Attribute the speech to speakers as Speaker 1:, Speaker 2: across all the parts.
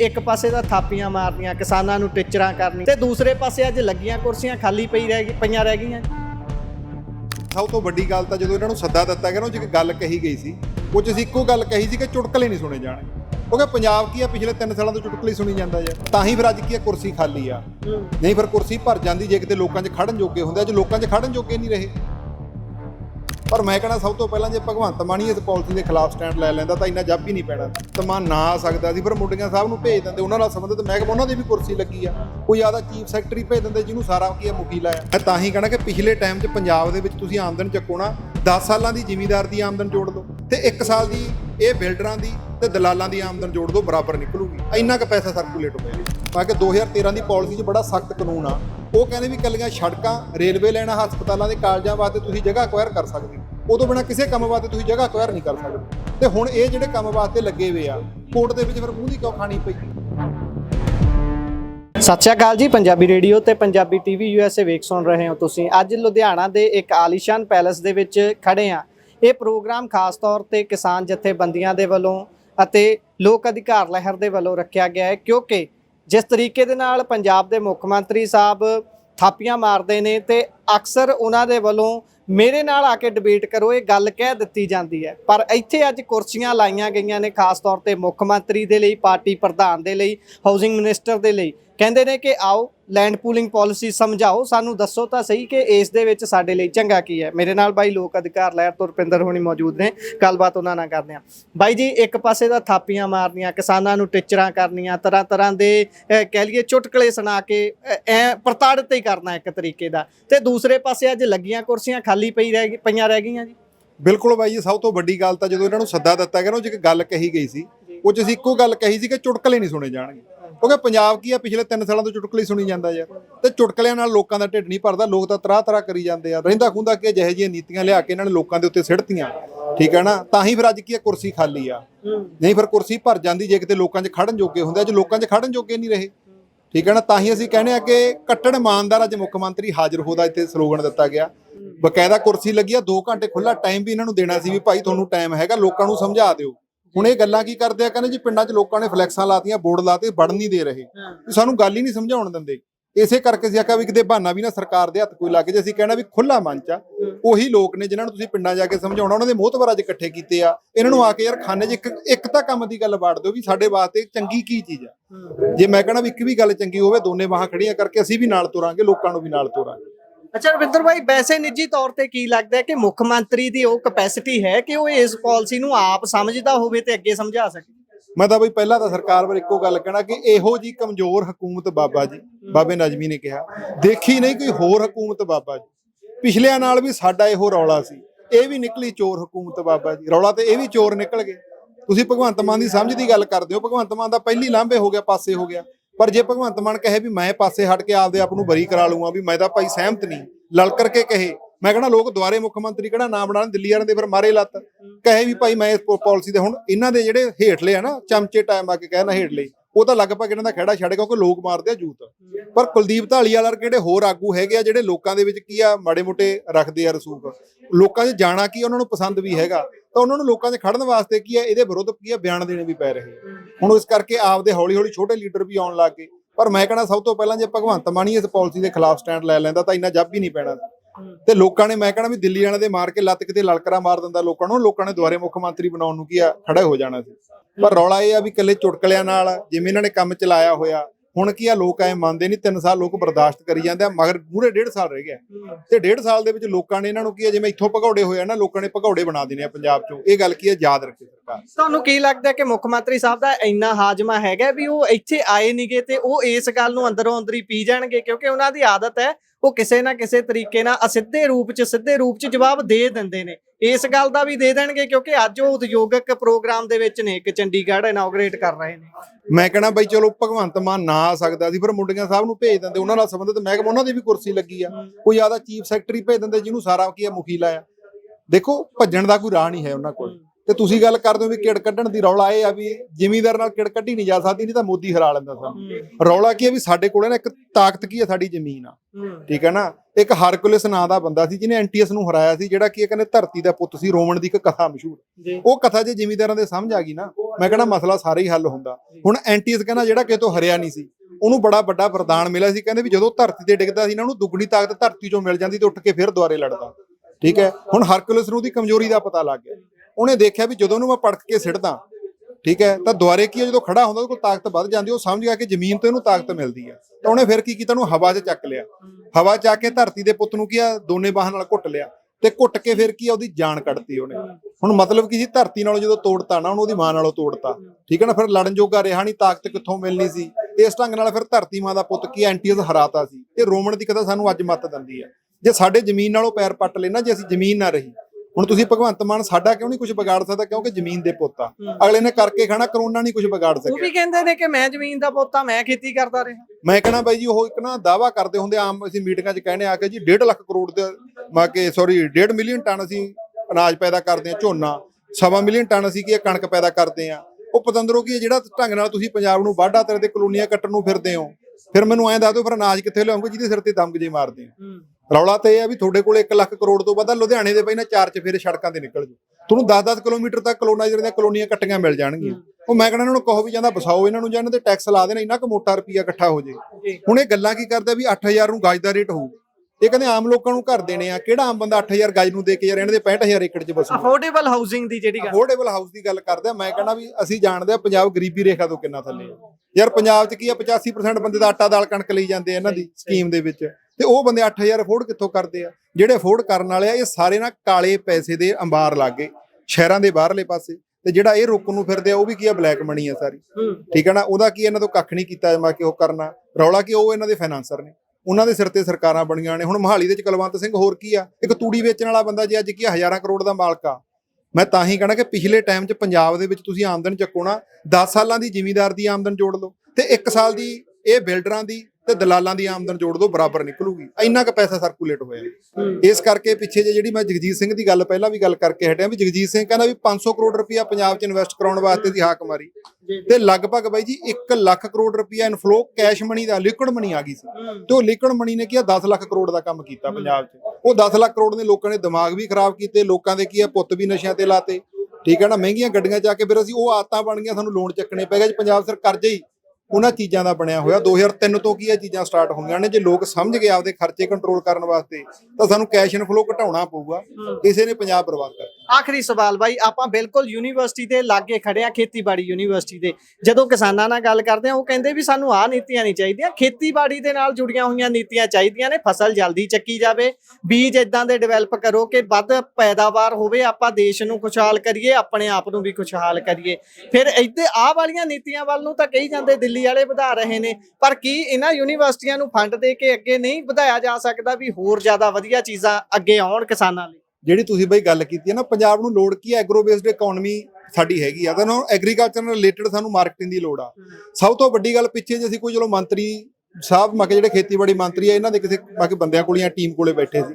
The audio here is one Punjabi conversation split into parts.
Speaker 1: ਇੱਕ ਪਾਸੇ ਦਾ ਥਾਪੀਆਂ ਮਾਰਨੀਆਂ ਕਿਸਾਨਾਂ ਨੂੰ ਟਿਚਰਾਂ ਕਰਨੀ ਤੇ ਦੂਸਰੇ ਪਾਸੇ ਅੱਜ ਲੱਗੀਆਂ ਕੁਰਸੀਆਂ ਖਾਲੀ ਪਈ ਰਹਿ ਗਈ ਪਈਆਂ ਰਹਿ ਗਈਆਂ।
Speaker 2: ਸਭ ਤੋਂ ਵੱਡੀ ਗੱਲ ਤਾਂ ਜਦੋਂ ਇਹਨਾਂ ਨੂੰ ਸੱਦਾ ਦਿੱਤਾ ਗਿਆ ਨਾ ਉਹ 'ਚ ਇੱਕ ਗੱਲ ਕਹੀ ਗਈ ਸੀ। ਉਹ 'ਚ ਅਸੀਂ ਇੱਕੋ ਗੱਲ ਕਹੀ ਸੀ ਕਿ ਚੁਟਕਲੇ ਨਹੀਂ ਸੁਣੇ ਜਾਣੇ। ਕਿਉਂਕਿ ਪੰਜਾਬ ਕੀ ਆ? ਪਿਛਲੇ 3 ਸਾਲਾਂ ਤੋਂ ਚੁਟਕਲੇ ਸੁਣੀ ਜਾਂਦਾ ਯਾਰ ਤਾਂ ਹੀ ਫਿਰ ਅੱਜ ਕੀ ਆ? ਕੁਰਸੀ ਖਾਲੀ ਆ। ਨਹੀਂ ਫਿਰ ਕੁਰਸੀ ਭਰ ਜਾਂਦੀ ਜੇ ਕਿਤੇ ਲੋਕਾਂ 'ਚ ਖੜਨ ਜੋਗੇ ਹੁੰਦੇ ਅੱਜ ਲੋਕਾਂ 'ਚ ਖੜਨ ਜੋਗੇ ਨਹੀਂ ਰਹੇ। ਪਰ ਮੈਂ ਕਹਿੰਦਾ ਸਭ ਤੋਂ ਪਹਿਲਾਂ ਜੇ ਭਗਵੰਤ ਮਾਨ ਹੀ ਇਸ ਪਾਲਿਸੀ ਦੇ ਖਿਲਾਫ ਸਟੈਂਡ ਲੈ ਲੈਂਦਾ ਤਾਂ ਇੰਨਾ ਜੱਬ ਹੀ ਨਹੀਂ ਪੈਣਾ ਤਮਾਨ ਨਾ ਆ ਸਕਦਾ ਸੀ। ਫਿਰ ਮੁੰਡਿਆਂ ਸਾਹਿਬ ਨੂੰ ਭੇਜ ਦਿੰਦੇ, ਉਹਨਾਂ ਨਾਲ ਸੰਬੰਧਿਤ ਮਹਿਕਮਾ, ਉਹਨਾਂ ਦੀ ਵੀ ਕੁਰਸੀ ਲੱਗੀ ਆ। ਕੋਈ ਆਦਾ ਚੀਫ ਸੈਕਟਰੀ ਭੇਜ ਦਿੰਦੇ, ਜਿਹਨੂੰ ਸਾਰਾ ਕੀ ਆ ਮੁਖੀ ਲਾਇਆ ਮੈਂ ਤਾਂ ਹੀ ਕਹਿਣਾ ਕਿ ਪਿਛਲੇ ਟਾਈਮ 'ਚ ਪੰਜਾਬ ਦੇ ਵਿੱਚ ਤੁਸੀਂ ਆਮਦਨ ਚੱਕੋ ਨਾ 10 ਸਾਲਾਂ ਦੀ ਜ਼ਿਮੀਦਾਰ ਦੀ ਆਮਦਨ ਜੋੜ ਲਓ ਤੇ 1 ਸਾਲ ਦੀ ਇਹ ਬਿਲਡਰਾਂ ਦੀ ਤੇ ਦਲਾਲਾਂ ਦੀ ਆਮਦਨ ਜੋੜ ਦਿਓ, ਬਰਾਬਰ ਨਿਕਲੂਗੀ। ਇੰਨਾ ਕੁ ਪੈਸਾ ਸਰਕੂਲੇਟ ਹੋਇਆ ਤਾਂ ਕਿ 2013 ਦੀ ਪਾਲਿਸੀ 'ਚ ਬੜਾ ਸਖਤ ਕਾਨੂੰਨ ਆ। ਉਹ ਕਹਿੰਦੇ ਵੀ ਕੱਲੀਆਂ ਸੜਕਾਂ, ਰੇਲਵੇ ਲਾਈਨਾਂ, ਹਸਪਤਾਲਾਂ ਦੇ ਕਾਲਜਾਂ ਵਾਸਤੇ ਤੁਸੀਂ ਜਗ੍ਹਾ ਅਕਵਾਇਰ ਕਰ ਸਕਦੇ ਹੋ। ਉਦੋਂ ਬਿਨਾ ਕਿਸੇ ਕੰਮ ਵਾਸਤੇ ਤੁਸੀਂ ਜਗ੍ਹਾ ਅਕਵਾਇਰ ਨਹੀਂ ਕਰ ਸਕਦੇ। ਤੇ ਹੁਣ ਇਹ ਜਿਹੜੇ ਕੰਮ ਵਾਸਤੇ ਲੱਗੇ ਹੋਏ ਆ, ਕੋਰਟ ਦੇ ਵਿੱਚ ਫਿਰ ਮੂੰਹ ਦੀ ਕਿਉਂ ਖਾਣੀ ਪਈ?
Speaker 1: ਸਤਿ ਸ਼੍ਰੀ ਅਕਾਲ ਜੀ, ਪੰਜਾਬੀ ਰੇਡੀਓ ਤੇ ਪੰਜਾਬੀ ਟੀਵੀ ਯੂਐਸਏ ਵੇਖ ਸੁਣ ਰਹੇ ਹੋ ਤੁਸੀਂ। ਅੱਜ ਲੁਧਿਆਣਾ ਦੇ ਇੱਕ ਆਲੀਸ਼ਾਨ ਪੈਲੇਸ ਦੇ ਵਿੱਚ ਖੜੇ ਆ। ਇਹ ਪ੍ਰੋਗਰਾਮ ਖਾਸ ਤੌਰ ਤੇ ਕਿਸਾਨ ਜਥੇਬੰਦੀਆਂ ਦੇ ਵੱਲੋਂ ਅਤੇ ਲੋਕ ਅਧਿਕਾਰ ਲਹਿਰ ਦੇ ਵੱਲੋਂ ਰੱਖਿਆ ਗਿਆ ਹੈ, ਕਿਉਂਕਿ ਜਿਸ ਤਰੀਕੇ ਦੇ ਨਾਲ ਪੰਜਾਬ ਦੇ ਮੁੱਖ ਮੰਤਰੀ ਸਾਹਿਬ ਥਾਪੀਆਂ ਮਾਰਦੇ ਨੇ ਤੇ ਅਕਸਰ ਉਹਨਾਂ ਦੇ ਵੱਲੋਂ ਮੇਰੇ ਨਾਲ ਆ ਕੇ ਡਿਬੇਟ ਕਰੋ, ਇਹ ਗੱਲ ਕਹਿ ਦਿੱਤੀ ਜਾਂਦੀ ਹੈ। ਪਰ ਇੱਥੇ ਅੱਜ ਕੁਰਸੀਆਂ ਲਾਈਆਂ ਗਈਆਂ ਨੇ ਖਾਸ ਤੌਰ ਤੇ ਮੁੱਖ ਮੰਤਰੀ ਦੇ ਲਈ, ਪਾਰਟੀ ਪ੍ਰਧਾਨ ਦੇ ਲਈ ਹਾਊਸਿੰਗ ਮਿਨਿਸਟਰ ਦੇ ਲਈ। ਕਹਿੰਦੇ ਨੇ ਕਿ ਆਓ ਲੈਂਡ ਪੂਲਿੰਗ ਪਾਲਿਸੀ ਸਮਝਾਓ ਸਾਨੂੰ ਦੱਸੋ ਤਾਂ ਸਹੀ ਕਿ ਇਸ ਦੇ ਵਿੱਚ ਸਾਡੇ ਲਈ ਚੰਗਾ ਕੀ ਹੈ। ਮੇਰੇ ਨਾਲ ਬਾਈ ਲੋਕ ਅਧਿਕਾਰ ਲਹਿਰ ਤੋਂ ਰੁਪਿੰਦਰ ਹੋਣੀ ਮੌਜੂਦ ਨੇ। ਗੱਲਬਾਤ ਉਹਨਾਂ ਨਾਲ ਕਰਦੇ ਹਾਂ। ਬਾਈ ਜੀ ਇੱਕ ਪਾਸੇ ਦਾ ਥਾਪੀਆਂ ਮਾਰਨੀਆਂ ਕਿਸਾਨਾਂ ਨੂੰ ਟਿਚਰਾਂ ਕਰਨੀਆਂ ਤਰ੍ਹਾਂ ਤਰ੍ਹਾਂ ਦੇ ਕਹਿ ਲਈਏ ਚੁਟਕਲੇ ਸੁਣਾ ਕੇ ਅਹ, ਐ ਪ੍ਰਤਾੜਿਤ ਹੀ ਕਰਨਾ ਇੱਕ ਤਰੀਕੇ ਦਾ। ਤੇ ਦੂਸਰੇ ਪਾਸੇ ਅੱਜ ਲੱਗੀਆਂ ਕੁਰਸੀਆਂ ਖਾਲੀ ਪਈ ਰਹਿ ਪਈਆਂ ਰਹਿ ਗਈਆਂ ਜੀ?
Speaker 2: ਬਿਲਕੁਲ ਬਾਈ ਜੀ ਸਭ ਤੋਂ ਵੱਡੀ ਗੱਲ ਤਾਂ ਜਦੋਂ ਇਹਨਾਂ ਨੂੰ ਸੱਦਾ ਦਿੱਤਾ ਗਿਆ ਨਾ ਉਹ 'ਚ ਇੱਕ ਗੱਲ ਕਹੀ ਗਈ ਸੀ। ਉਹ 'ਚ ਅਸੀਂ ਇੱਕੋ ਗੱਲ ਕਹੀ ਸੀ ਕਿ ਚੁਟਕਲੇ ਨਹੀਂ ਸੁਣੇ ਜਾਣਗੇ। ਕਿਉਂਕਿ ਪੰਜਾਬ ਕੀ ਆ, ਪਿਛਲੇ 3 ਸਾਲਾਂ ਤੋਂ ਚੁਟਕਲੀ ਸੁਣੀ ਜਾਂਦਾ ਯਾਰ ਤੇ ਚੁਟਕਲਿਆਂ ਨਾਲ ਲੋਕਾਂ ਦਾ ਢਿੱਡ ਨਹੀਂ ਭਰਦਾ, ਲੋਕ ਤਾਂ ਤਰਾਹ ਤਰਾਹ ਕਰੀ ਜਾਂਦੇ ਆ। ਰਹਿੰਦਾ ਖੁੰਦਾ ਕਿ ਜਿਹੇ ਜਿਹੀਆਂ ਨੀਤੀਆਂ ਲਿਆ ਕੇ ਇਹਨਾਂ ਨੇ ਲੋਕਾਂ ਦੇ ਉੱਤੇ ਸਿੜਤੀਆਂ ਠੀਕ ਹੈ ਨਾ? ਤਾਂ ਹੀ ਫਿਰ ਅੱਜ ਕੀ ਆ, ਕੁਰਸੀ ਖਾਲੀ ਆ। ਨਹੀਂ ਫਿਰ ਕੁਰਸੀ ਭਰ ਜਾਂਦੀ ਜੇ ਕਿਤੇ ਲੋਕਾਂ 'ਚ ਖੜਨ ਜੋਗੇ ਹੁੰਦੇ ਅੱਜ ਲੋਕਾਂ 'ਚ ਖੜਨ ਜੋਗੇ ਨਹੀਂ ਰਹੇ। ਠੀਕ ਹੈ ਨਾ? ਤਾਂ ਹੀ ਅਸੀਂ ਕਹਿੰਦੇ ਆ ਕਿ ਕੱਟੜ ਇਮਾਨਦਾਰ ਅੱਜ ਮੁੱਖ ਮੰਤਰੀ ਹਾਜ਼ਰ ਹੋਦਾ ਇੱਥੇ ਸਲੋਗਨ ਦਿੱਤਾ ਗਿਆ। ਬਕਾਇਦਾ ਕੁਰਸੀ ਲੱਗੀ ਆ 2 ਘੰਟੇ ਖੁੱਲਾ ਟਾਈਮ ਵੀ ਇਹਨਾਂ ਨੂੰ ਦੇਣਾ ਸੀ ਵੀ ਭਾਈ ਤੁਹਾਨੂੰ ਟਾਈਮ ਹੈਗਾ, ਲੋਕਾਂ ਨੂੰ ਸਮਝਾ ਦਿਓ। ਹੁਣ ਇਹ ਗੱਲਾਂ ਕੀ ਕਰਦੇ ਆ? ਕਹਿੰਦੇ ਜੀ ਪਿੰਡਾਂ 'ਚ ਲੋਕਾਂ ਨੇ ਫਲੈਕਸਾਂ ਲਾਤੀਆਂ ਬੋਰਡ ਲਾਤੇ ਵੜਨ ਨਹੀਂ ਦੇ ਰਹੇ। ਸਾਨੂੰ ਗੱਲ ਹੀ ਨਹੀਂ ਸਮਝਾਉਣ ਦਿੰਦੇ। ਇਸੇ ਕਰਕੇ ਅਸੀਂ ਆਖਿਆ ਵੀ ਕਿਤੇ ਬਹਾਨਾ ਵੀ ਨਾ ਸਰਕਾਰ ਦੇ ਹੱਥ ਕੋਈ ਲੱਗ ਜੇ ਅਸੀਂ ਕਹਿਣਾ ਵੀ ਖੁੱਲਾ ਮੰਚ ਆ ਉਹੀ ਲੋਕ ਨੇ ਜਿਨ੍ਹਾਂ ਨੂੰ ਤੁਸੀਂ ਪਿੰਡਾਂ ਜਾ ਕੇ ਸਮਝਾਉਣਾ ਉਹਨਾਂ ਦੇ ਮੋਹਤਬਰ ਅੱਜ ਇਕੱਠੇ ਕੀਤੇ ਆ। ਇਹਨਾਂ ਨੂੰ ਆ ਕੇ ਯਾਰ ਖਾਨੇ 'ਚ ਇੱਕ ਇੱਕ ਤਾਂ ਕੰਮ ਦੀ ਗੱਲ ਬਾੜ ਦਿਓ ਵੀ ਸਾਡੇ ਵਾਸਤੇ ਚੰਗੀ ਕੀ ਚੀਜ਼ ਆ। ਜੇ ਮੈਂ ਕਹਣਾ ਵੀ ਇੱਕ ਵੀ ਗੱਲ ਚੰਗੀ ਹੋਵੇ ਦੋਨੇ ਬਾਹਾਂ ਖੜੀਆਂ ਕਰਕੇ ਅਸੀਂ ਵੀ ਨਾਲ ਤੁਰਾਂਗੇ ਲੋਕਾਂ ਨੂੰ ਵੀ ਨਾਲ ਤੁਰਾਂਗੇ।
Speaker 1: ਅੱਛਾ, ਰਵਿੰਦਰ ਭਾਈ, ਵੈਸੇ ਨਿੱਜੀ ਤੌਰ ਤੇ ਕੀ ਲੱਗਦਾ ਹੈ ਕਿ ਮੁੱਖ ਮੰਤਰੀ ਦੀ ਉਹ ਕਪੈਸਿਟੀ ਹੈ ਕਿ ਉਹ ਇਸ ਪਾਲਿਸੀ ਨੂੰ ਆਪ ਸਮਝਦਾ ਹੋਵੇ ਤੇ ਅੱਗੇ ਸਮਝਾ ਸਕੇ?
Speaker 2: ਮੈਂ ਤਾਂ ਬਈ ਪਹਿਲਾਂ ਤਾਂ ਸਰਕਾਰ ਵੱਲ ਇੱਕੋ ਗੱਲ ਕਹਿਣਾ ਕਿ ਇਹੋ ਜੀ ਕਮਜ਼ੋਰ ਹਕੂਮਤ ਬਾਬਾ ਜੀ, ਬਾਬੇ ਨਜਮੀ ਨੇ ਕਿਹਾ। ਦੇਖੀ ਨਹੀਂ ਕੋਈ ਹੋਰ ਹਕੂਮਤ ਬਾਬਾ ਜੀ। ਪਿਛਲਿਆਂ ਨਾਲ ਵੀ ਸਾਡਾ ਇਹੋ ਰੌਲਾ ਸੀ। ਇਹ ਵੀ ਨਿਕਲੀ ਚੋਰ ਹਕੂਮਤ ਬਾਬਾ ਜੀ। ਰੌਲਾ ਤੇ ਇਹ ਵੀ ਚੋਰ ਨਿਕਲ ਗਏ। ਤੁਸੀਂ ਭਗਵੰਤ ਮਾਨ ਦੀ ਸਮਝ ਦੀ ਗੱਲ ਕਰਦੇ ਹੋ। ਭਗਵੰਤ ਮਾਨ ਦਾ ਪਹਿਲੀ ਲਾਂਭੇ ਹੋ ਗਿਆ, ਪਾਸੇ ਹੋ ਗਿਆ। ਪਰ ਜੇ ਭਗਵੰਤ ਮਾਨ ਕਹੇ ਵੀ ਮੈਂ ਪਾਸੇ ਹਟ ਕੇ ਆਪਦੇ ਆਪ ਨੂੰ ਬਰੀ ਕਰਾ ਲੂੰਗਾ ਵੀ ਮੈਂ ਤਾਂ ਭਾਈ ਸਹਿਮਤ ਨਹੀਂ ਲੜ ਕਰਕੇ ਕਹੇ। ਮੈਂ ਕਹਿੰਦਾ ਲੋਕ ਦੁਆਰੇ ਮੁੱਖ ਮੰਤਰੀ ਕਿਹੜਾ ਨਾਮ ਬਣਾਉਣ, ਦਿੱਲੀ ਵਾਲਿਆਂ ਦੇ ਫਿਰ ਮਾਰੇ ਲੱਤ। ਕਹੇ ਵੀ ਭਾਈ ਮੈਂ ਇਸ ਪਾਲਿਸੀ ਦੇ ਹੁਣ ਇਹਨਾਂ ਦੇ ਜਿਹੜੇ ਹੇਠਲੇ ਆ ਨਾ, ਚਮਚੇ ਟਾਈਮ ਆ ਕੇ ਕਹਿਣਾ ਹੇਠਲੇ। ਉਹ ਤਾਂ ਲਗਭਗ ਇਹਨਾਂ ਦਾ ਖੜਾ ਛੱਡ ਕਿਉਂਕਿ ਲੋਕ ਮਾਰਦੇ ਆ ਜੂਤ। ਪਰ ਕੁਲਦੀਪ ਢਾਲੀਵਾਲ ਵਰਗੇ ਜਿਹੜੇ ਹੋਰ ਆਗੂ ਹੈਗੇ ਆ ਜਿਹੜੇ ਲੋਕਾਂ ਦੇ ਵਿੱਚ ਕੀ ਆ ਮਾੜੇ ਮੋਟੇ ਰੱਖਦੇ ਆ ਰਸੂਖ? ਲੋਕਾਂ 'ਚ ਜਾਣਾ ਕੀ ਉਹਨਾਂ ਨੂੰ ਪਸੰਦ ਵੀ ਹੈਗਾ। ਤਾਂ ਉਹਨਾਂ ਨੂੰ ਲੋਕਾਂ 'ਚ ਖੜਨ ਵਾਸਤੇ ਕੀ ਆ ਇਹਦੇ ਵਿਰੁੱਧ ਕੀ ਆ ਬਿਆਨ ਦੇਣੇ ਵੀ ਪੈ ਰਹੇ ਹੁਣ ਇਸ ਕਰਕੇ ਆਪਦੇ ਹੌਲੀ ਹੌਲੀ ਛੋਟੇ ਲੀਡਰ ਵੀ ਆਉਣ ਲੱਗ ਗਏ। ਪਰ ਮੈਂ ਕਹਿੰਦਾ ਸਭ ਤੋਂ ਪਹਿਲਾਂ ਜੇ ਭਗਵੰਤ ਮਾਨੀ ਇਸ ਪਾਲਿਸੀ ਦੇ ਖਿਲਾਫ ਸਟੈਂਡ ਲੈ ਲੈਂਦਾ ਤਾਂ ਇੰਨਾ ਜੱਬ ਹੀ ਨਹੀਂ ਪੈਣਾ। ਤੇ ਲੋਕਾਂ ਨੇ ਮੈਂ ਕਹਿੰਦਾ ਵੀ ਦਿੱਲੀ ਵਾਲਿਆਂ ਦੇ ਮਾਰ ਕੇ ਲੱਤ ਕਿਤੇ ਲਲਕਰਾ ਮਾਰ ਦਿੰਦਾ ਲੋਕਾਂ ਨੂੰ ਲੋਕਾਂ ਨੇ ਦੁਆਰੇ ਮੁੱਖ ਮੰਤਰੀ ਬਣਾਉਣ ਨੂੰ ਕੀ ਆ ਖੜੇ ਹੋ ਜਾਣਾ ਸੀ। ਪਰ ਰੌਲਾ ਇਹ ਆ ਵੀ ਇਕੱਲੇ ਚੁਟਕਲਿਆਂ ਨਾਲ ਜਿਵੇਂ ਇਹਨਾਂ ਨੇ ਕੰਮ ਚਲਾਇਆ ਹੋਇਆ, ਹੁਣ ਕੀ ਆ ਲੋਕ ਐ ਮੰਨਦੇ ਨਹੀਂ 3 ਸਾਲ ਲੋਕ ਬਰਦਾਸ਼ਤ ਕਰੀ ਜਾਂਦੇ ਆ, ਮਗਰ ਪੂਰੇ 1.5 ਸਾਲ ਰਹਿ ਗਿਆ। ਤੇ 1.5 ਸਾਲ ਦੇ ਵਿੱਚ ਲੋਕਾਂ ਨੇ ਇਹਨਾਂ ਨੂੰ ਕੀ ਆ, ਜਿਵੇਂ ਇੱਥੋਂ ਭਗੌੜੇ ਹੋਏ ਨਾ, ਲੋਕਾਂ ਨੇ ਭਗੌੜੇ ਬਣਾ ਦੇਣੇ ਆ ਪੰਜਾਬ 'ਚੋਂ। ਇਹ ਗੱਲ ਕੀ ਆ, ਯਾਦ ਰੱਖੇ ਸਰਕਾਰ।
Speaker 1: ਤੁਹਾਨੂੰ ਕੀ ਲੱਗਦਾ ਕਿ ਮੁੱਖ ਮੰਤਰੀ ਸਾਹਿਬ ਦਾ ਇੰਨਾ ਹਾਜ਼ਮਾ ਹੈਗਾ ਵੀ ਉਹ ਇੱਥੇ ਆਏ ਨਹੀਂਗੇ ਤੇ ਉਹ ਇਸ ਗੱਲ ਨੂੰ ਅੰਦਰੋਂ ਅੰਦਰੀ ਪੀ ਜਾਣਗੇ? ਕਿਉਂਕਿ ਉਹਨਾਂ ਦੀ ਆਦਤ ਹੈ, ਉਹ ਕਿਸੇ ਨਾ ਕਿਸੇ ਤਰੀਕੇ ਨਾਲ ਅਸਿੱਧੇ ਰੂਪ 'ਚ, ਸਿੱਧੇ ਰੂਪ 'ਚ ਜਵਾਬ ਦੇ ਦਿੰਦੇ ਨੇ। ਇਸ ਗੱਲ ਦਾ ਵੀ ਦੇ ਦੇਣਗੇ ਕਿਉਂਕਿ ਅੱਜ ਉਹ ਉਦਯੋਗਿਕ ਪ੍ਰੋਗਰਾਮ ਦੇ ਵਿੱਚ ਨੇ, ਇੱਕ ਚੰਡੀਗੜ੍ਹ ਇਨੋਗ੍ਰੇਟ ਕਰ ਰਹੇ ਨੇ।
Speaker 2: ਮੈਂ ਕਹਿਣਾ ਬਈ ਚਲੋ ਭਗਵੰਤ ਮਾਨ ਨਾ ਆ ਸਕਦਾ ਸੀ, ਫਿਰ ਮੁੰਡਿਆਂ ਸਾਹਿਬ ਨੂੰ ਭੇਜ ਦਿੰਦੇ, ਉਹਨਾਂ ਨਾਲ ਸੰਬੰਧਿਤ ਮਹਿਕਮਾ, ਉਹਨਾਂ ਦੀ ਵੀ ਕੁਰਸੀ ਲੱਗੀ ਆ। ਕੋਈ ਆਦਾ ਚੀਫ ਸੈਕਟਰੀ ਭੇਜ ਦਿੰਦੇ, ਜਿਹਨੂੰ ਸਾਰਾ ਕੀ ਆ, ਮੁਖੀ ਲਾਇਆ। ਦੇਖੋ, ਭੱਜਣ ਦਾ ਕੋਈ ਰਾਹ ਨਹੀਂ ਹੈ ਉਹਨਾਂ ਕੋਲ। ਤੇ ਤੁਸੀਂ ਗੱਲ ਕਰਦੇ ਹੋ ਵੀ ਕਿੜ ਕੱਢਣ ਦੀ ਰੌਲਾ ਇਹ ਆ ਵੀ ਜ਼ਿਮੀਂਦਾਰ ਨਾਲ ਕਿੜ ਕੱਢੀ ਨਹੀਂ ਜਾ ਸਕਦੀ ਨਹੀਂ ਤਾਂ ਮੋਦੀ ਹਰਾ ਲੈਂਦਾ ਸਾਨੂੰ ਰੌਲਾ ਕੀ ਹੈ ਵੀ ਸਾਡੇ ਕੋਲੇ ਨਾ ਇੱਕ ਤਾਕਤ ਕੀ ਹੈ ਸਾਡੀ ਜ਼ਮੀਨ ਆ। ਠੀਕ ਹੈ ਨਾ? ਇੱਕ ਹਰਕੁਲਿਸ ਨਾਂ ਦਾ ਬੰਦਾ ਸੀ ਜਿਹਨੇ ਐਂਟੀਐਸ ਨੂੰ ਹਰਾਇਆ ਸੀ ਜਿਹੜਾ ਕੀ ਕਹਿੰਦੇ ਧਰਤੀ ਦਾ ਪੁੱਤ ਸੀ ਰੋਮਨ ਦੀ ਇੱਕ ਕਥਾ ਮਸ਼ਹੂਰ। ਉਹ ਕਥਾ ਜੇ ਜ਼ਿਮੀਂਦਾਰਾਂ ਦੇ ਸਮਝ ਆ ਗਈ ਨਾ ਮੈਂ ਕਹਿੰਦਾ ਮਸਲਾ ਸਾਰਾ ਹੀ ਹੱਲ ਹੁੰਦਾ। ਹੁਣ ਐਂਟੀਸ ਕਹਿੰਦਾ ਜਿਹੜਾ ਕਿਸੇ ਤੋਂ ਹਰਿਆ ਨਹੀਂ ਸੀ ਉਹਨੂੰ ਬੜਾ ਵੱਡਾ ਵਰਦਾਨ ਮਿਲਿਆ ਸੀ ਕਹਿੰਦੇ ਵੀ ਜਦੋਂ ਧਰਤੀ ਤੇ ਡਿੱਗਦਾ ਸੀ ਨਾ ਉਹਨੂੰ ਦੁੱਗਣੀ ਤਾਕਤ ਧਰਤੀ ਚੋਂ ਮਿਲ ਜਾਂਦੀ ਤੇ ਉੱਠ ਕੇ ਫਿਰ ਦੁਬਾਰੇ ਲੜਦਾ। ਠੀਕ ਹੈ? ਹੁਣ ਹਰਕੁਲਸ ਨੂੰ ਉਹਦੀ ਕਮਜ਼ੋਰੀ ਦਾ ਪਤਾ ਲੱਗ ਗਿਆ। ਉਹਨੇ ਦੇਖਿਆ ਵੀ ਜਦੋਂ ਉਹਨੂੰ ਮੈਂ ਪੜਕ ਕੇ ਸਿੱਟਦਾ ਠੀਕ ਹੈ ਤਾਂ ਦੁਆਰੇ ਕੀ ਹੈ, ਜਦੋਂ ਖੜਾ ਹੁੰਦਾ ਉਹਦੇ ਕੋਲ ਤਾਕਤ ਵੱਧ ਜਾਂਦੀ ਉਹ ਸਮਝ ਗਿਆ ਕਿ ਜ਼ਮੀਨ ਤੋਂ ਇਹਨੂੰ ਤਾਕਤ ਮਿਲਦੀ ਹੈ। ਤਾਂ ਉਹਨੇ ਫਿਰ ਕੀ ਕੀਤਾ ਉਹਨੂੰ ਹਵਾ 'ਚ ਚੱਕ ਲਿਆ। ਹਵਾ 'ਚ ਆ ਕੇ ਧਰਤੀ ਦੇ ਪੁੱਤ ਨੂੰ ਕੀ ਆ ਦੋਨੇ ਬਾਹਾਂ ਨਾਲ ਘੁੱਟ ਲਿਆ ਤੇ ਘੁੱਟ ਕੇ ਫਿਰ ਕੀ ਆ ਉਹਦੀ ਜਾਨ ਕੱਢਤੀ ਉਹਨੇ। ਹੁਣ ਮਤਲਬ ਕੀ ਸੀ ਧਰਤੀ ਨਾਲੋਂ ਜਦੋਂ ਤੋੜਤਾ ਨਾ ਉਹਨੂੰ ਉਹਦੀ ਮਾਂ ਨਾਲੋਂ ਤੋੜਤਾ ਠੀਕ ਹੈ ਨਾ ਫਿਰ ਲੜਨ ਜੋਗਾ ਰਿਹਾ ਨਹੀਂ ਤਾਕਤ ਕਿੱਥੋਂ ਮਿਲਣੀ ਸੀ? ਇਸ ਢੰਗ ਨਾਲ ਫਿਰ ਧਰਤੀ ਮਾਂ ਦਾ ਪੁੱਤ ਕੀ ਐਂਟੀਅਸ ਹਰਾਤਾ ਸੀ। ਇਹ ਰੋਮਣ ਦੀ ਕਥਾ ਸਾਨੂੰ ਅੱਜ ਮੱਤ ਦਿੰਦੀ ਹੈ। ਜੇ ਸਾਡੇ ਜ਼ਮੀਨ ਨਾਲੋਂ ਪੈਰ ਪੱਟ ਲੈਣਾ ਜੇ ਅਸੀਂ ਜ਼ਮੀਨ ਨਾ ਰਹੀ ਹੁਣ ਤੁਸੀਂ ਭਗਵੰਤ ਮਾਨ ਸਾਡਾ ਕਿਉਂ ਨਹੀਂ ਕੁਝ ਵਿਗਾੜ ਸਕਦਾ? ਕਿਉਂਕਿ ਜ਼ਮੀਨ ਦੇ ਪੁੱਤ। ਆ ਅਗਲੇ ਨੇ ਕਰਕੇ ਖਾਣਾ ਕਰੋਨਾ ਨਹੀਂ ਕੁਝ ਵਿਗਾੜ
Speaker 1: ਉਹ
Speaker 2: ਸਕਿਆ।
Speaker 1: ਵੀ ਕਹਿੰਦੇ ਨੇ ਕਿ ਮੈਂ ਜ਼ਮੀਨ ਦਾ ਪੋਤਾ ਮੈਂ ਖੇਤੀ ਕਰਦਾ ਰਿਹਾ।
Speaker 2: ਮੈਂ ਕਹਣਾ ਬਾਈ ਜੀ ਉਹ ਇੱਕ ਨਾ ਦਾਵਾ ਕਰਦੇ ਹੁੰਦੇ ਆਮ ਅਸੀਂ ਮੀਟਿੰਗਾਂ 'ਚ ਕਹਿੰਦੇ ਆ ਕਿ ਜੀ 1.5 ਲੱਖ ਕਰੋੜ ਦੇ ਮਾ ਕੇ ਸੌਰੀ 1.5 ਮਿਲੀਅਨ ਟਨ ਅਸੀਂ ਅਨਾਜ ਪੈਦਾ ਕਰਦੇ ਆ ਝੋਨਾ। ਸਵਾ ਮਿਲੀਅਨ ਟਨ ਅਸੀਂ ਕੀ ਕਣਕ ਪੈਦਾ ਕਰਦੇ ਆ। ਉਹ ਪਤੰਦਰੋ ਕੀ ਜਿਹੜਾ ਢੰਗ ਨਾਲ ਤੁਸੀਂ ਪੰਜਾਬ ਨੂੰ ਵਾਢਾ ਤੇਰੇ ਤੇ ਕਲੋਨੀਆਂ ਕੱਟਣ ਨੂੰ ਫਿਰਦੇ ਹੋ? ਫਿਰ ਮੈਨੂੰ ਐਂ ਦੱਸ ਦਿਓ ਫਿਰ ਅਨਾਜ ਕਿੱਥੇ ਲਿਆਉਂਗੇ ਜਿਹਦੇ ਸਿਰ ਤੇ ਦੰਗ ਜੇ ਮਾਰਦੇ ਆ ਰੌਲਾ ਤੇ ਇਹ ਆ ਵੀ ਤੁਹਾਡੇ ਕੋਲ 1 ਲੱਖ ਕਰੋੜ ਤੋਂ ਵੱਧ ਲੁਧਿਆਣੇ ਦੇ ਨਾ ਚਾਰ ਚ ਫੇਰੇ ਸੜਕਾਂ ਤੇ ਨਿਕਲ ਜੂ। ਤੁਹਾਨੂੰ 10-10 ਕਿਲੋਮੀਟਰ ਤੱਕ ਕਲੋਨਾਈਜ਼ਰ ਦੀਆਂ ਕਲੋਨੀਆਂ ਕੱਟੀਆਂ ਮਿਲ ਜਾਣਗੀਆਂ। ਉਹ ਮੈਂ ਕਹਿੰਦਾ ਇਹਨਾਂ ਨੂੰ ਕਹੋ ਵੀ ਜਾਂਦਾ ਵਸਾਓ ਇਹਨਾਂ ਨੂੰ ਜਾਂ ਇਹਨਾਂ ਤੇ ਟੈਕਸ ਲਾ ਦੇਣਾ ਇੰਨਾ ਕੁ ਮੋਟਾ ਰੁਪਈਆ ਇਕੱਠਾ ਹੋ ਜੇ।
Speaker 1: ਜੀ।
Speaker 2: ਹੁਣ ਇਹ ਗੱਲਾਂ ਕੀ ਕਰਦਾ ਵੀ 8000 ਨੂੰ ਗਜ ਦਾ ਰੇਟ ਹੋਊ। ਇਹ ਕਹਿੰਦੇ ਆਮ ਲੋਕਾਂ ਨੂੰ ਘਰ ਦੇਣੇ ਆ। ਕਿਹੜਾ ਆਮ ਬੰਦਾ 8000 ਗਜ ਨੂੰ ਦੇ ਕੇ ਯਾਰ ਇਹਨਾਂ ਦੇ 65000 ਏਕੜ 'ਚ ਬਸੂ
Speaker 1: ਅਫੋਰਡੇਬਲ ਹਾਊਸਿੰਗ ਦੀ ਜਿਹੜੀ ਗੱਲ
Speaker 2: ਅਫੋਰਡੇਬਲ ਹਾਊਸ ਦੀ ਗੱਲ ਕਰਦੇ। ਆ ਮੈਂ ਕਹਿੰਦਾ ਵੀ ਅਸੀਂ ਜਾਣਦੇ ਆ ਪੰਜਾਬ ਗਰੀਬੀ ਰੇਖਾ ਤੋਂ ਕਿੰਨਾ ਥੱਲੇ ਆ। ਯਾਰ ਪੰਜਾਬ 'ਚ ਕੀ ਆ 85% ਬੰਦੇ ਦਾ ਆਟਾ ਦਾਲ ਕਣਕ ਲਈ ਜਾਂਦੇ ਆ ਇਹਨਾਂ ਦੀ ਸਕੀਮ ਦੇ ਵਿੱਚ। ਤੇ ਉਹ ਬੰਦੇ 8000 ਅਫੋਰਡ ਕਿੱਥੋਂ ਕਰਦੇ ਆ? ਜਿਹੜੇ ਅਫੋਰਡ ਕਰਨ ਵਾਲੇ ਆ ਇਹ ਸਾਰੇ ਨਾ ਕਾਲੇ ਪੈਸੇ ਦੇ ਅੰਬਾਰ ਲੱਗੇ ਸ਼ਹਿਰਾਂ ਦੇ ਬਾਹਰਲੇ ਪਾਸੇ। ਤੇ ਜਿਹੜਾ ਇਹ ਰੋਕਣ ਨੂੰ ਫਿਰਦੇ ਆ ਉਹ ਵੀ ਕੀ ਆ ਬਲੈਕ ਮਨੀ ਆ ਸਾਰੀ। ਠੀਕ ਹੈ ਨਾ? ਉਹਦਾ ਕੀ ਇਹਨਾਂ ਤੋਂ ਕੱਖ ਨਹੀਂ ਕੀਤਾ ਜਮਾ ਕਿ ਉਹ ਕਰਨਾ। ਰੌਲਾ ਕੀ ਉਹ ਇਹਨਾਂ ਦੇ ਫਾਈਨਾਂਸਰ ਨੇ। ਉਹਨਾਂ ਦੇ ਸਿਰ ਤੇ ਸਰਕਾਰਾਂ ਬਣੀਆਂ ਨੇ। ਹੁਣ ਮਹਾਲੀ ਦੇ ਚ ਕੁਲਵੰਤ ਸਿੰਘ ਹੋਰ ਕੀ ਆ? ਇੱਕ ਤੂੜੀ ਵੇਚਣ ਵਾਲਾ ਬੰਦਾ ਜੇ ਅੱਜ ਕੀ ਹਜ਼ਾਰਾਂ ਕਰੋੜ ਦਾ ਮਾਲਕ ਆ। ਮੈਂ ਤਾਂ ਹੀ ਕਹਣਾ ਕਿ ਪਿਛਲੇ ਟਾਈਮ 'ਚ ਪੰਜਾਬ ਦੇ ਵਿੱਚ ਤੁਸੀਂ ਆਮਦਨ ਚੱਕੋ ਨਾ 10 ਸਾਲਾਂ ਦੀ ਜ਼ਿਮੀਂਦਾਰ ਦੀ ਆਮਦਨ ਜੋੜ ਲਓ। ਤੇ 1 ਸਾਲ ਦੀ ਇਹ ਬਿਲਡਰਾਂ ਦੀ ਤੇ ਦਲਾਲਾਂ ਦੀ ਆਮਦਨ ਜੋੜ ਦਿਓ ਬਰਾਬਰ ਨਿਕਲੂਗੀ। ਇੰਨਾ ਕੁ ਪੈਸਾ ਸਰਕੂਲੇਟ ਹੋਇਆ। ਇਸ ਕਰਕੇ ਪਿੱਛੇ ਜੇ ਜਿਹੜੀ ਮੈਂ ਜਗਜੀਤ ਸਿੰਘ ਦੀ ਗੱਲ ਪਹਿਲਾਂ ਵੀ ਗੱਲ ਕਰਕੇ ਹਟਿਆ ਵੀ ਜਗਜੀਤ ਸਿੰਘ ਕਹਿੰਦਾ ਵੀ 500 ਕਰੋੜ ਰੁਪਇਆ ਪੰਜਾਬ 'ਚ ਇਨਵੈਸਟ ਕਰਾਉਣ ਵਾਸਤੇ ਦੀ ਹਾਕ ਮਾਰੀ। ਤੇ ਲਗਭਗ ਬਾਈ ਜੀ 1 ਲੱਖ ਕਰੋੜ ਰੁਪਇਆ ਇਨਫਲੋ ਕੈਸ਼ ਮਨੀ ਦਾ ਲਿਕੁਇਡ ਮਨੀ ਆ ਗਈ ਸੀ। ਤੇ ਉਹ ਲਿਕੁਇਡ ਮਨੀ ਨੇ ਕੀ ਆ 10 ਲੱਖ ਕਰੋੜ ਦਾ ਕੰਮ ਕੀਤਾ ਪੰਜਾਬ 'ਚ। ਉਹ 10 ਲੱਖ ਕਰੋੜ ਨੇ ਲੋਕਾਂ ਨੇ ਦਿਮਾਗ ਵੀ ਖਰਾਬ ਕੀਤੇ ਲੋਕਾਂ ਦੇ ਕੀ ਆ ਪੁੱਤ ਵੀ ਨਸ਼ਿਆਂ ਤੇ ਲਾਤੇ। ਠੀਕ ਹੈ ਨਾ ਮਹਿੰਗੀਆਂ ਗੱਡੀਆਂ 'ਚ ਆ ਕੇ ਫਿਰ ਅਸੀਂ ਉਹ ਆਦਤਾਂ ਬਣ ਗਈਆਂ ਸਾਨੂੰ ਲੋਨ ਚੱਕਣੇ ਪੈ ਗਏ। ਜੀ ਪੰਜਾਬ ਸਰ ਕਰਜ਼ੇ ਹੀ ਉਹਨਾਂ ਚੀਜ਼ਾਂ ਦਾ ਬਣਿਆ ਹੋਇਆ। 2003 ਤੋਂ ਕੀ ਇਹ ਚੀਜ਼ਾਂ ਸਟਾਰਟ ਹੋਈਆਂ ਨੇ। ਜੇ ਲੋਕ ਸਮਝ ਗਏ ਆਪਦੇ ਖਰਚੇ ਕੰਟਰੋਲ ਕਰਨ ਵਾਸਤੇ ਤਾਂ ਸਾਨੂੰ ਕੈਸ਼ ਇਨਫਲੋ ਘਟਾਉਣਾ ਪਊਗਾ। ਕਿਸੇ ਨੇ ਪੰਜਾਬ ਬਰਬਾਦ ਕਰ
Speaker 1: ਆਖਰੀ ਸਵਾਲ ਬਾਈ, ਆਪਾਂ ਬਿਲਕੁਲ ਯੂਨੀਵਰਸਿਟੀ ਦੇ ਲਾਗੇ ਖੜੇ ਆ ਖੇਤੀਬਾੜੀ ਯੂਨੀਵਰਸਿਟੀ ਦੇ। ਜਦੋਂ ਕਿਸਾਨਾਂ ਨਾਲ ਗੱਲ ਕਰਦੇ ਆ ਉਹ ਕਹਿੰਦੇ ਵੀ ਸਾਨੂੰ ਆਹ ਨੀਤੀਆਂ ਨਹੀਂ ਚਾਹੀਦੀਆਂ। ਖੇਤੀਬਾੜੀ ਦੇ ਨਾਲ ਜੁੜੀਆਂ ਹੋਈਆਂ ਨੀਤੀਆਂ ਚਾਹੀਦੀਆਂ ਨੇ, ਫਸਲ ਜਲਦੀ ਚੱਕੀ ਜਾਵੇ, ਬੀਜ ਇਦਾਂ ਦੇ ਡਿਵੈਲਪ ਕਰੋ ਕਿ ਵੱਧ ਪੈਦਾਵਾਰ ਹੋਵੇ, ਆਪਾਂ ਦੇਸ਼ ਨੂੰ ਖੁਸ਼ਹਾਲ ਕਰੀਏ, ਆਪਣੇ ਆਪ ਨੂੰ ਵੀ ਖੁਸ਼ਹਾਲ ਕਰੀਏ। ਫਿਰ ਇੱਥੇ ਆਹ ਵਾਲੀਆਂ ਨੀਤੀਆਂ ਵੱਲ ਨੂੰ ਤਾਂ ਕਹੀ ਜਾਂਦੇ ਦਿੱਲੀ ਵਾਲੇ ਵਧਾ ਰਹੇ ਨੇ, ਪਰ ਕੀ ਇਹਨਾਂ ਯੂਨੀਵਰਸਿਟੀਆਂ ਨੂੰ ਫੰਡ ਦੇ ਕੇ ਅੱਗੇ ਨਹੀਂ ਵਧਾਇਆ ਜਾ ਸਕਦਾ ਵੀ ਹੋਰ ਜ਼ਿਆਦਾ ਵਧੀਆ ਚੀਜ਼ਾਂ ਅੱਗੇ ਆਉਣ ਕਿਸਾਨਾਂ ਲਈ?
Speaker 2: ਜਿਹੜੀ ਤੁਸੀਂ ਬਈ ਗੱਲ ਕੀਤੀ ਹੈ ਨਾ ਪੰਜਾਬ ਨੂੰ ਲੋੜ ਕੀ ਹੈ? ਐਗਰੋ ਬੇਸਡ ਇਕਨੋਮੀ ਸਾਡੀ ਹੈਗੀ ਆ। ਤਾਂ ਐਗਰੀਕਲਚਰ ਨਾਲ ਰਿਲੇਟਡ ਸਾਨੂੰ ਮਾਰਕੀਟਿੰਗ ਦੀ ਲੋੜ ਆ। ਸਭ ਤੋਂ ਵੱਡੀ ਗੱਲ ਪਿੱਛੇ ਜੇ ਅਸੀਂ ਕੋਈ ਚਲੋ ਮੰਤਰੀ ਸਾਹਿਬ ਮਾ ਕੇ ਜਿਹੜੇ ਖੇਤੀਬਾੜੀ ਮੰਤਰੀ ਆ ਇਹਨਾਂ ਦੇ ਕਿਸੇ ਮਾ ਕੇ ਬੰਦਿਆਂ ਕੋਲੀਆਂ ਟੀਮ ਕੋਲੇ ਬੈਠੇ ਸੀ।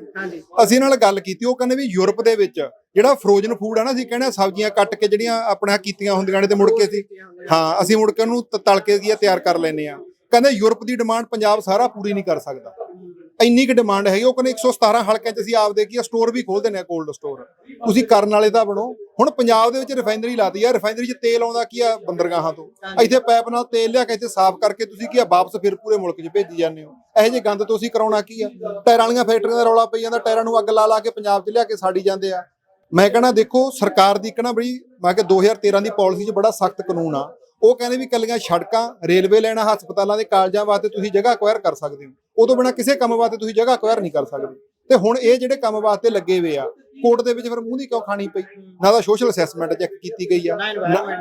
Speaker 2: ਅਸੀਂ ਨਾਲ ਗੱਲ ਕੀਤੀ ਉਹ ਕਹਿੰਦੇ ਵੀ ਯੂਰਪ ਦੇ ਵਿੱਚ ਜਿਹੜਾ ਫਰੋਜ਼ਨ ਫੂਡ ਆ ਨਾ ਅਸੀਂ ਕਹਿੰਦੇ ਸਬਜ਼ੀਆਂ ਕੱਟ ਕੇ ਜਿਹੜੀਆਂ ਆਪਣਾ ਕੀਤੀਆਂ ਹੁੰਦੀਆਂ ਨੇ ਤੇ ਮੁੜ ਕੇ ਅਸੀਂ ਹਾਂ ਅਸੀਂ ਮੁੜ ਕੇ ਉਹਨੂੰ ਤਲ ਕੇ ਕੀ ਆ ਤਿਆਰ ਕਰ ਲੈਨੇ ਆ ਕਹਿੰਦੇ ਯੂਰਪ ਦੀ ਡਿਮਾਂਡ ਪੰਜਾਬ ਸਾਰਾ ਪੂਰੀ ਨਹੀਂ ਕਰ ਸਕਦਾ। ਇੰਨੀ ਕੁ ਡਿਮਾਂਡ ਹੈਗੀ ਉਹ ਕਹਿੰਦੇ 117 ਹਲਕਿਆਂ 'ਚ ਅਸੀਂ ਆਪਦੇ ਕੀ ਸਟੋਰ ਵੀ ਖੋਲ ਦਿੰਨੇ ਆ ਕੋਲਡ ਸਟੋਰ ਤੁਸੀਂ ਕਰਨ ਵਾਲੇ ਤਾਂ ਬਣੋ। ਹੁਣ ਪੰਜਾਬ ਦੇ ਵਿੱਚ ਰਿਫਾਈਨਰੀ ਲਾਤੀ ਆ ਰਿਫਾਈਨਰੀ 'ਚ ਤੇਲ ਆਉਂਦਾ ਕੀ ਆ ਬੰਦਰਗਾਹਾਂ ਤੋਂ। ਇੱਥੇ ਪਾਈਪ ਨਾਲ ਤੇਲ ਲਿਆ ਕੇ ਇੱਥੇ ਸਾਫ਼ ਕਰਕੇ ਤੁਸੀਂ ਕੀ ਆ ਵਾਪਸ ਫਿਰ ਪੂਰੇ ਮੁਲਕ 'ਚ ਭੇਜੀ ਜਾਂਦੇ ਹੋ। ਇਹੋ ਜਿਹੇ ਗੰਦ ਤੋਂ ਅਸੀਂ ਕਰਾਉਣਾ ਕੀ ਆ? ਟਾਇਰਾਂ ਵਾਲੀਆਂ ਫੈਕਟਰੀਆਂ ਦਾ ਰੌਲਾ ਪਈ ਜਾਂਦਾ ਟਾਇਰਾਂ ਨੂੰ ਅੱਗ ਲਾ ਲਾ ਕੇ ਪੰਜਾਬ 'ਚ ਲਿਆ ਕੇ ਸਾੜੀ ਜਾਂਦੇ ਆ। ਮੈਂ ਕਹਿੰਦਾ ਦੇਖੋ ਸਰਕਾਰ ਦੀ ਕਹਿੰਦਾ ਬੜੀ ਮੈਂ ਕਿ 2013 ਦੀ ਪਾਲਿਸੀ 'ਚ ਬੜਾ ਸਖਤ ਕਾਨੂੰਨ ਆ। ਉਹ ਕਹਿੰਦੇ ਵੀ ਕੱਲੀਆਂ ਸੜਕਾਂ ਰੇਲਵੇ ਲਾਈਨਾਂ ਹਸਪਤਾਲਾਂ ਦੇ ਕਾਲਜਾਂ ਵਾਸਤੇ ਤੁਸੀਂ ਜਗ੍ਹਾ ਅਕਵਾਇਰ ਕਰ ਸਕਦੇ ਹੋ। ਉਹ ਤੋਂ ਬਿਨਾ ਕਿਸੇ ਕੰਮ ਵਾਸਤੇ ਤੁਸੀਂ ਜਗ੍ਹਾ ਅਕਵਾਇਰ ਨਹੀਂ ਕਰ ਸਕਦੇ। ਤੇ ਹੁਣ ਇਹ ਜਿਹੜੇ ਕੰਮ ਵਾਸਤੇ ਲੱਗੇ ਹੋਏ ਆ, ਕੋਰਟ ਦੇ ਵਿੱਚ ਫਿਰ ਮੂੰਹ ਦੀ ਕਿਉਂ ਖਾਣੀ ਪਈ? ਨਾ ਤਾਂ ਸੋਸ਼ਲ ਅਸੈਸਮੈਂਟ ਚੈੱਕ ਕੀਤੀ ਗਈ ਆ।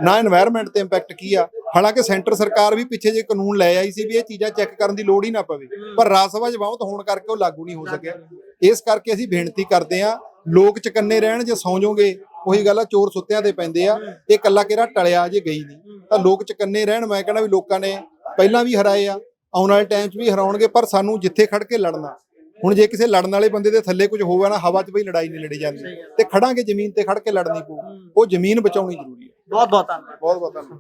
Speaker 2: ਨਾ এনवायरमेंट ਤੇ ਇੰਪੈਕਟ ਕੀ ਆ? ਹਾਲਾਂਕਿ ਸੈਂਟਰ ਸਰਕਾਰ ਵੀ ਪਿੱਛੇ ਜੇ ਕਾਨੂੰਨ ਲੈ ਆਈ ਸੀ ਵੀ ਇਹ ਚੀਜ਼ਾਂ ਚੈੱਕ ਕਰਨ ਦੀ ਲੋੜ ਹੀ ਨਾ ਪਵੇ, ਪਰ ਰਾਜ ਸਭਾ ਜਵਾਉਂਤ ਹੋਣ ਕਰਕੇ ਉਹ ਲਾਗੂ ਨਹੀਂ ਹੋ ਸਕਿਆ। ਇਸ ਕਰਕੇ ਅਸੀਂ ਬੇਨਤੀ ਕਰਦੇ ਆ ਲੋਕ ਚਕੰਨੇ ਰਹਿਣ ਜੇ ਸੌਂ ਜਾਓਗੇ, ਉਹੀ ਗੱਲ ਆ, ਚੋਰ ਸੁੱਤਿਆਂ ਦੇ ਪੈਂਦੇ ਆ, ਇਹ ਕੱਲਾ ਕਿਹੜਾ ਟਲਿਆ ਜੇ ਗਈ ਨਹੀਂ। ਤਾਂ ਲੋਕ ਚਕੰਨੇ ਰਹਿਣ, ਮੈਂ ਕਹਿੰਦਾ ਵੀ ਲੋਕਾਂ ਨੇ ਪਹਿਲਾਂ ਵੀ ਹਰਾਏ ਆ ਆਉਣ ਵਾਲੇ ਟਾਈਮ 'ਚ ਵੀ ਹਰਾਉਣਗੇ ਪਰ ਸਾਨੂੰ ਜਿੱਥੇ ਖੜ ਕੇ ਲੜਨਾ ਹੁਣ ਜੇ ਕਿਸੇ ਲੜਨ ਵਾਲੇ ਬੰਦੇ ਦੇ ਥੱਲੇ ਕੁਝ ਹੋਵੇ ਨਾ ਹਵਾ 'ਚ ਬਈ ਲੜਾਈ ਨਹੀਂ ਲੜੀ ਜਾਂਦੀ। ਤੇ ਖੜਾਂਗੇ ਜ਼ਮੀਨ ਤੇ ਖੜ ਕੇ ਲੜਨੀ ਪਊ। ਉਹ ਜ਼ਮੀਨ ਬਚਾਉਣੀ ਜ਼ਰੂਰੀ ਹੈ।
Speaker 1: ਬਹੁਤ ਬਹੁਤ ਧੰਨਵਾਦ।
Speaker 2: ਬਹੁਤ ਬਹੁਤ ਧੰਨਵਾਦ।